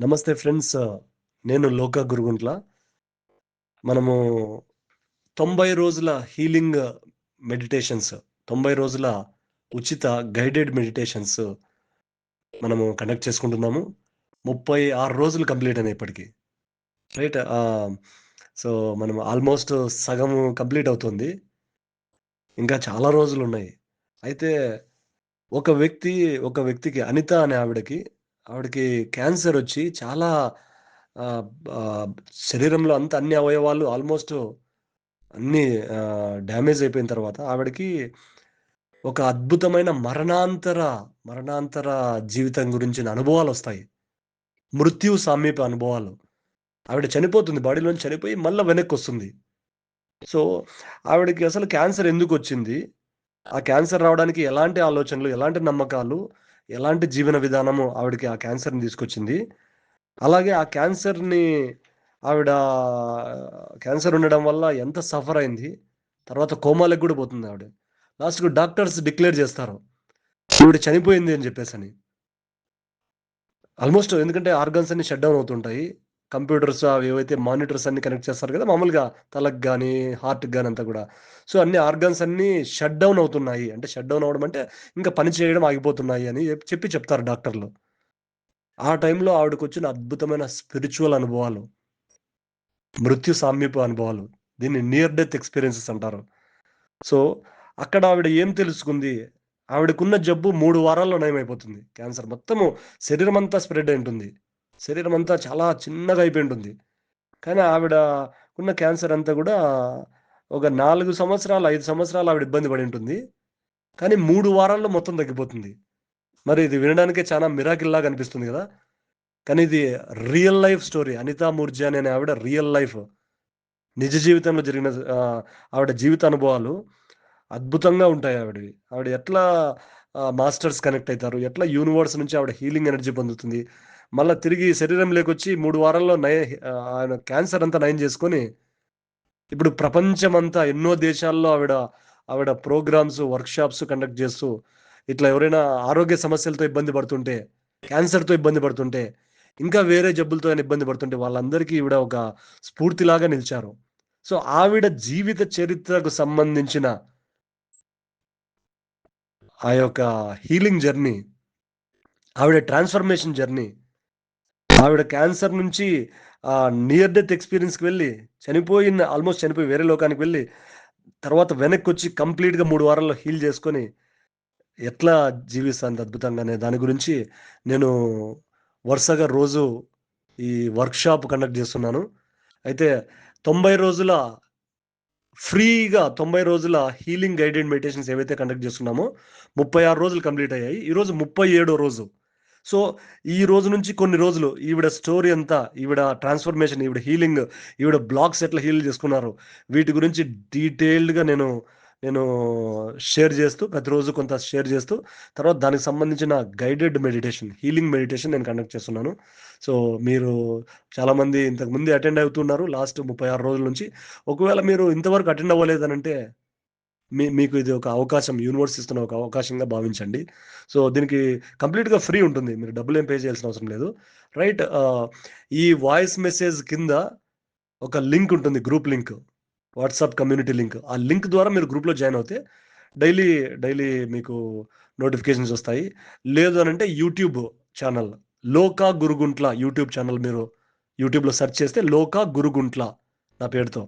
నమస్తే ఫ్రెండ్స్ నేను లోక గురుగుంట్ల. మనము తొంభై రోజుల హీలింగ్ మెడిటేషన్స్ తొంభై రోజుల ఉచిత గైడెడ్ మెడిటేషన్స్ మనము కండక్ట్ చేసుకుంటున్నాము. ముప్పై ఆరు రోజులు కంప్లీట్ అయినాయి ఇప్పటికీ. రైట్ సో మనం ఆల్మోస్ట్ సగం కంప్లీట్ అవుతుంది. ఇంకా చాలా రోజులు ఉన్నాయి. అయితే ఒక వ్యక్తి ఒక వ్యక్తికి అనిత అనే ఆవిడకి ఆవిడకి క్యాన్సర్ వచ్చి చాలా శరీరంలో అంత అన్ని అవయవాలు ఆల్మోస్ట్ అన్ని డ్యామేజ్ అయిపోయిన తర్వాత ఆవిడకి ఒక అద్భుతమైన మరణాంతర మరణాంతర జీవితం గురించిన అనుభవాలు వస్తాయి. మృత్యు సామీప అనుభవాలు. ఆవిడ చనిపోతుంది బాడీలోంచి చనిపోయి మళ్ళీ వెనక్కి వస్తుంది సో ఆవిడకి అసలు క్యాన్సర్ ఎందుకు వచ్చింది? ఆ క్యాన్సర్ రావడానికి ఎలాంటి ఆలోచనలు ఎలాంటి నమ్మకాలు? ఎలాంటి జీవన విధానము ఆవిడకి ఆ క్యాన్సర్ని తీసుకొచ్చింది? అలాగే ఆ క్యాన్సర్ని ఆవిడ క్యాన్సర్ ఉండడం వల్ల ఎంత సఫర్ అయింది? తర్వాత కోమాలకు కూడా పోతుంది ఆవిడ. లాస్ట్కు డాక్టర్స్ డిక్లేర్ చేస్తారు. ఈవిడ చనిపోయింది అని చెప్పేసి అని ఆల్మోస్ట్ ఎందుకంటే ఆర్గన్స్ అన్ని షట్ డౌన్ అవుతుంటాయి. కంప్యూటర్స్ అవి ఏవైతే మానిటర్స్ అన్ని కనెక్ట్ చేస్తారు కదా మామూలుగా తలకు కానీ హార్ట్కి కానీ అంతా కూడా. సో అన్ని ఆర్గన్స్ అన్ని షట్ డౌన్ అవుతున్నాయి. అంటే షట్ డౌన్ అవడం అంటే ఇంకా పని చేయడం ఆగిపోతున్నాయి అని చెప్పి చెప్తారు డాక్టర్లు. ఆ టైంలో ఆవిడకు వచ్చిన అద్భుతమైన స్పిరిచువల్ అనుభవాలు. మృత్యు సామీప అనుభవాలు. దీన్ని నియర్ డెత్ ఎక్స్పీరియన్సెస్ అంటారు. సో అక్కడ ఆవిడ ఏం తెలుసుకుంది? ఆవిడకున్న జబ్బు మూడు వారాల్లో నయమైపోతుంది. క్యాన్సర్ మొత్తము శరీరం అంతా స్ప్రెడ్ అయి ఉంటుంది. శరీరం అంతా చాలా చిన్నగా అయిపోయి ఉంటుంది కానీ ఆవిడ ఉన్న క్యాన్సర్ అంతా కూడా ఒక నాలుగు సంవత్సరాలు ఐదు సంవత్సరాలు ఆవిడ ఇబ్బంది పడి ఉంటుంది. కానీ మూడు వారాల్లో మొత్తం తగ్గిపోతుంది. మరి ఇది వినడానికే చాలా మిరాకిల్ లాగా అనిపిస్తుంది కదా. కానీ ఇది real life story Anita Moorjani అనే ఆవిడ రియల్ లైఫ్ నిజ జీవితంలో జరిగిన ఆవిడ జీవిత అనుభవాలు అద్భుతంగా ఉంటాయి ఆవిడవి. ఆవిడ ఎట్లా మాస్టర్స్ కనెక్ట్ అవుతారు? ఎట్లా యూనివర్స్ నుంచి ఆవిడ హీలింగ్ ఎనర్జీ పొందుతుంది? మళ్ళీ తిరిగి శరీరం లేకొచ్చి మూడు వారాల్లో నయ ఆయన క్యాన్సర్ అంతా నయం చేసుకొని ఇప్పుడు ప్రపంచమంతా ఎన్నో దేశాల్లో ఆవిడ ఆవిడ ప్రోగ్రామ్స్ వర్క్షాప్స్ కండక్ట్ చేస్తూ ఇట్లా ఎవరైనా ఆరోగ్య సమస్యలతో ఇబ్బంది పడుతుంటే క్యాన్సర్తో ఇబ్బంది పడుతుంటే ఇంకా వేరే జబ్బులతో ఆయన ఇబ్బంది పడుతుంటే వాళ్ళందరికీ ఈవిడ ఒక స్ఫూర్తిలాగా నిలిచారు. సో ఆవిడ జీవిత చరిత్రకు సంబంధించిన ఆ యొక్క హీలింగ్ జర్నీ ఆవిడ ట్రాన్స్ఫర్మేషన్ జర్నీ ఆవిడ క్యాన్సర్ నుంచి ఆ నియర్ డెత్ ఎక్స్పీరియన్స్కి వెళ్ళి చనిపోయిన ఆల్మోస్ట్ చనిపోయి వేరే లోకానికి వెళ్ళి తర్వాత వెనక్కి వచ్చి కంప్లీట్గా మూడు వారాల్లో హీల్ చేసుకొని ఎట్లా జీవిస్తుంది అద్భుతంగానే దాని గురించి నేను వరుసగా రోజు ఈ వర్క్షాప్ కండక్ట్ చేస్తున్నాను. అయితే తొంభై రోజుల ఫ్రీగా తొంభై రోజుల హీలింగ్ గైడెడ్ మెడిటేషన్స్ ఏవైతే కండక్ట్ చేస్తున్నామో ముప్పై ఆరు రోజులు కంప్లీట్ అయ్యాయి. ఈరోజు ముప్పై ఏడో రోజు. సో ఈ రోజు నుంచి కొన్ని రోజులు ఈవిడ స్టోరీ అంతా ఈవిడ ట్రాన్స్ఫర్మేషన్ ఈవిడ హీలింగ్ ఈవిడ బ్లాగ్స్ ఎట్లా హీల్ చేసుకున్నారు. వీటి గురించి డీటెయిల్డ్గా నేను నేను షేర్ చేస్తూ ప్రతిరోజు కొంత షేర్ చేస్తూ తర్వాత దానికి సంబంధించిన గైడెడ్ మెడిటేషన్ హీలింగ్ మెడిటేషన్ నేను కండక్ట్ చేస్తున్నాను. సో మీరు చాలామంది ఇంతకుముందు అటెండ్ అవుతున్నారు లాస్ట్ ముప్పై ఆరు రోజుల నుంచి. ఒకవేళ మీరు ఇంతవరకు అటెండ్ అవ్వలేదనంటే మీ మీకు ఇది ఒక అవకాశం యూనివర్స్ ఇస్తున్న ఒక అవకాశంగా భావించండి. సో దీనికి కంప్లీట్గా ఫ్రీ ఉంటుంది. మీరు డబ్బులు ఏం పే చేయాల్సిన అవసరం లేదు. రైట్ ఈ వాయిస్ మెసేజ్ కింద ఒక లింక్ ఉంటుంది group link WhatsApp community link ఆ లింక్ ద్వారా మీరు గ్రూప్లో జాయిన్ అవుతే డైలీ డైలీ మీకు నోటిఫికేషన్స్ వస్తాయి. లేదు అని అంటే యూట్యూబ్ ఛానల్ లోకా గురుగుంట్ల యూట్యూబ్ ఛానల్ మీరు యూట్యూబ్లో సెర్చ్ చేస్తే లోకా గురుగుంట్ల నా పేరుతో.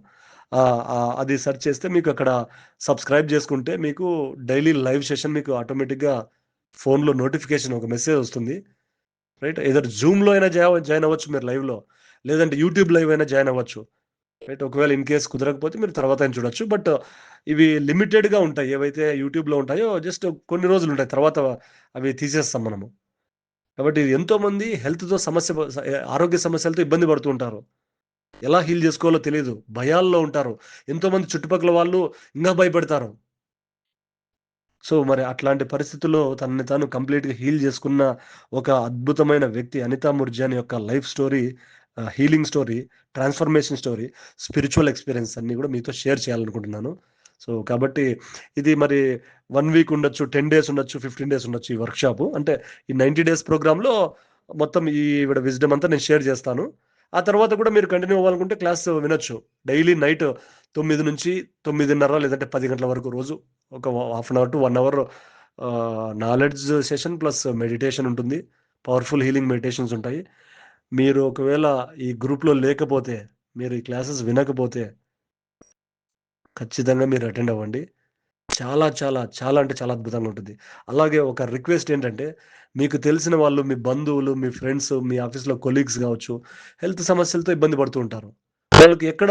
అది సెర్చ్ చేస్తే మీకు అక్కడ సబ్స్క్రైబ్ చేసుకుంటే మీకు డైలీ లైవ్ సెషన్ మీకు ఆటోమేటిక్గా ఫోన్లో నోటిఫికేషన్ ఒక మెసేజ్ వస్తుంది. రైట్? ఏదో జూమ్లో అయినా జాయిన్ జాయిన్ అవ్వచ్చు మీరు లైవ్లో. లేదంటే యూట్యూబ్ లైవ్ అయినా జాయిన్ అవ్వచ్చు. రైట్? ఒకవేళ ఇన్ కేస్ కుదరకపోతే మీరు తర్వాత అయినా చూడొచ్చు. బట్ ఇవి లిమిటెడ్గా ఉంటాయి. ఏవైతే యూట్యూబ్లో ఉంటాయో జస్ట్ కొన్ని రోజులు ఉంటాయి. తర్వాత అవి తీసేస్తాం మనము. కాబట్టి ఎంతోమంది హెల్త్తో సమస్య ఆరోగ్య సమస్యలతో ఇబ్బంది పడుతూ ఉంటారు. ఎలా హీల్ చేసుకోవాలో తెలియదు భయాల్లో ఉంటారు. ఎంతోమంది చుట్టుపక్కల వాళ్ళు ఇంకా భయపడతారు. సో మరి అట్లాంటి పరిస్థితుల్లో తనని తాను కంప్లీట్గా హీల్ చేసుకున్న ఒక అద్భుతమైన వ్యక్తి అనితా ముర్జాని యొక్క life story healing story transformation story spiritual experience అన్ని కూడా మీతో షేర్ చేయాలనుకుంటున్నాను. సో కాబట్టి ఇది మరి వన్ వీక్ ఉండొచ్చు టెన్ డేస్ ఉండొచ్చు ఫిఫ్టీన్ డేస్ ఉండొచ్చు ఈ వర్క్షాప్. అంటే ఈ నైంటీ డేస్ ప్రోగ్రాంలో మొత్తం ఈ ఈవిడ విజ్డమ్ అంతా నేను షేర్ చేస్తాను. ఆ తర్వాత కూడా మీరు కంటిన్యూ అవ్వాలనుకుంటే క్లాస్ వినొచ్చు. డైలీ నైట్ తొమ్మిది నుంచి తొమ్మిదిన్నర లేదంటే పది గంటల వరకు రోజు ఒక half an hour to one hour knowledge session plus meditation ఉంటుంది. పవర్ఫుల్ హీలింగ్ మెడిటేషన్స్ ఉంటాయి. మీరు ఒకవేళ ఈ గ్రూప్లో లేకపోతే మీరు ఈ క్లాసెస్ వినకపోతే ఖచ్చితంగా మీరు అటెండ్ అవ్వండి. చాలా చాలా చాలా అంటే చాలా అద్భుతంగా ఉంటుంది. అలాగే ఒక రిక్వెస్ట్ ఏంటంటే మీకు తెలిసిన వాళ్ళు మీ బంధువులు మీ ఫ్రెండ్స్ మీ ఆఫీస్లో కొలీగ్స్ కావచ్చు హెల్త్ సమస్యలతో ఇబ్బంది పడుతూ ఉంటారు. వాళ్ళకి ఎక్కడ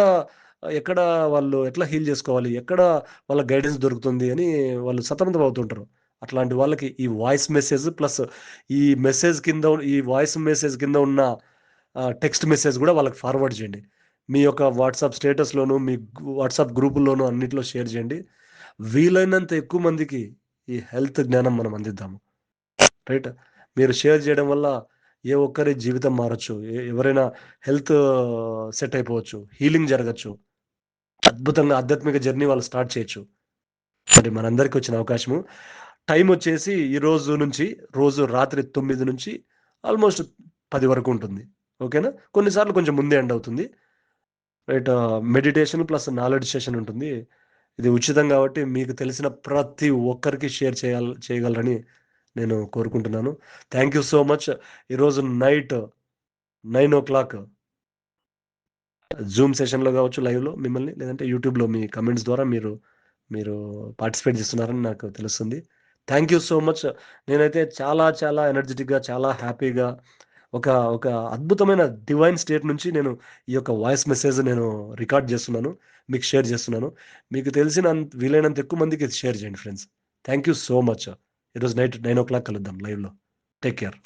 ఎక్కడ వాళ్ళు ఎట్లా హీల్ చేసుకోవాలి ఎక్కడ వాళ్ళ గైడెన్స్ దొరుకుతుంది అని వాళ్ళు సతమతం అవుతుంటారు అట్లాంటి వాళ్ళకి ఈ వాయిస్ మెసేజ్ ప్లస్ ఈ మెసేజ్ కింద ఈ వాయిస్ మెసేజ్ కింద ఉన్న టెక్స్ట్ మెసేజ్ కూడా వాళ్ళకి ఫార్వర్డ్ చేయండి. మీ యొక్క వాట్సాప్ స్టేటస్లోను మీ వాట్సాప్ గ్రూపుల్లోను అన్నిట్లో షేర్ చేయండి. వీలైనంత ఎక్కువ మందికి ఈ హెల్త్ జ్ఞానం మనం అందిద్దాము. రైట్? మీరు షేర్ చేయడం వల్ల ఏ ఒక్కరి జీవితం మారచ్చు. ఏ- ఎవరైనా హెల్త్ సెట్ అయిపోవచ్చు హీలింగ్ జరగచ్చు అద్భుతంగా ఆధ్యాత్మిక జర్నీ వాళ్ళు స్టార్ట్ చేయొచ్చు. మరి మనందరికీ వచ్చిన అవకాశము. టైం వచ్చేసి ఈ రోజు నుంచి రోజు రాత్రి తొమ్మిది నుంచి ఆల్మోస్ట్ పది వరకు ఉంటుంది. ఓకేనా? కొన్నిసార్లు కొంచెం ముందే ఎండ్ అవుతుంది. Right? Meditation plus knowledge session ఉంటుంది. ఇది ఉచితం కాబట్టి మీకు తెలిసిన ప్రతి ఒక్కరికి షేర్ చేయాలి చేయగలరని నేను కోరుకుంటున్నాను. థ్యాంక్ యూ సో మచ్ ఈరోజు night nine o'clock Zoom సెషన్లో కావచ్చు లైవ్లో మిమ్మల్ని లేదంటే యూట్యూబ్లో మీ కమెంట్స్ ద్వారా మీరు మీరు పార్టిసిపేట్ చేస్తున్నారని నాకు తెలుస్తుంది. థ్యాంక్ యూ సో మచ్ నేనైతే చాలా చాలా ఎనర్జెటిక్గా చాలా హ్యాపీగా ఒక ఒక అద్భుతమైన డివైన్ స్టేట్ నుంచి నేను ఈ యొక్క వాయిస్ మెసేజ్ నేను రికార్డ్ చేస్తున్నాను. మీకు షేర్ చేస్తున్నాను. మీకు తెలిసిన వీలైనంత ఎక్కువ మందికి షేర్ చేయండి friends thank you so much ఈరోజు నైట్ నైన్ ఓ క్లాక్ కలుద్దాం లైవ్లో టేక్ కేర్